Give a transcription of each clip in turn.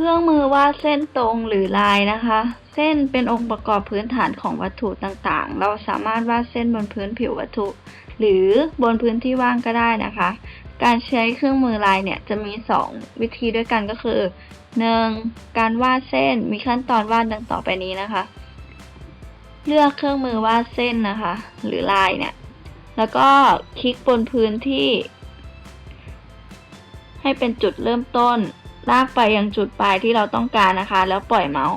ครื่องมือวาดเส้นตรงหรือลายนะคะ เส้นเป็นองค์ประกอบพื้นฐานของวัตถุต่างๆ เราสามารถวาดเส้นบนพื้นผิววัตถุ หรือบนพื้นที่ว่างก็ได้นะคะ การใช้เครื่องมือลายเนี่ยจะมี 2 วิธีด้วยกันก็คือ 1. การวาดเส้นมีขั้นตอนวาดดังต่อไปนี้นะคะ เลือกเครื่องมือวาดเส้นนะคะ หรือลายเนี่ยแล้วก็คลิกบนพื้นที่ ให้เป็นจุดเริ่มต้น ลากไปยังจุดปลายที่เราต้องการนะคะ แล้วปล่อยเมาส์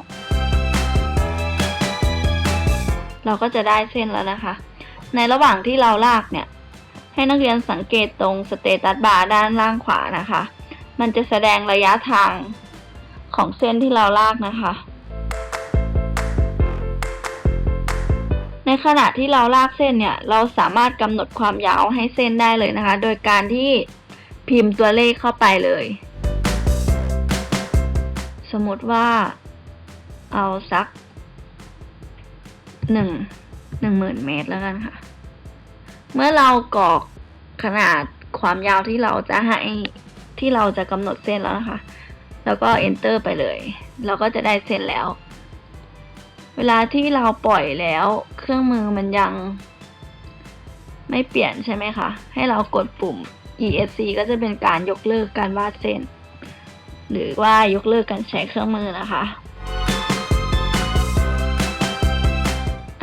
เราก็จะได้เส้นแล้วนะคะ ในระหว่างที่เราลากเนี่ย ให้นักเรียนสังเกตตรงสเตตัสบาร์ด้านล่างขวานะคะ มันจะแสดงระยะทางของเส้นที่เราลากนะคะ ในขณะที่เราลากเส้นเนี่ย เราสามารถกำหนดความยาวให้เส้นได้เลยนะคะ โดยการที่พิมพ์ตัวเลขเข้าไปเลย สมมติว่าเอาสักหนึ่งหนึ่งหมื่นเมตรแล้วกันค่ะ เมื่อเรากรอกขนาดความยาวที่เราจะให้ที่เราจะกำหนดเส้นแล้วนะคะ แล้วก็ enter ไปเลย เราก็จะได้เส้นแล้ว เวลาที่เราปล่อยแล้ว เครื่องมือมันยังไม่เปลี่ยนใช่ไหมคะ ให้เรากดปุ่ม ESC ก็จะเป็นการยกเลิกการวาดเส้น หรือว่ายกเลิกการใช้เครื่องมือนะคะ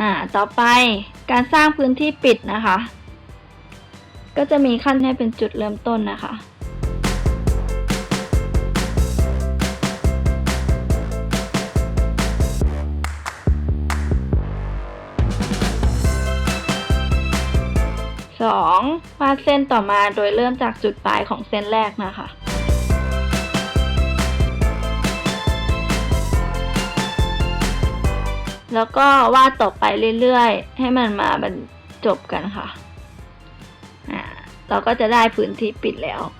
อ่าต่อไปการสร้างพื้นที่ปิดนะคะ ก็จะมีขั้นให้เป็นจุดเริ่มต้นนะคะสองวาดเส้นต่อมาโดยเริ่มจากจุดปลายของเส้นแรกนะคะ แล้วก็วาดต่อไปเรื่อยๆ ให้มันมาบรรจบกันค่ะ อ่า เราก็จะได้พื้นที่ปิดแล้ว「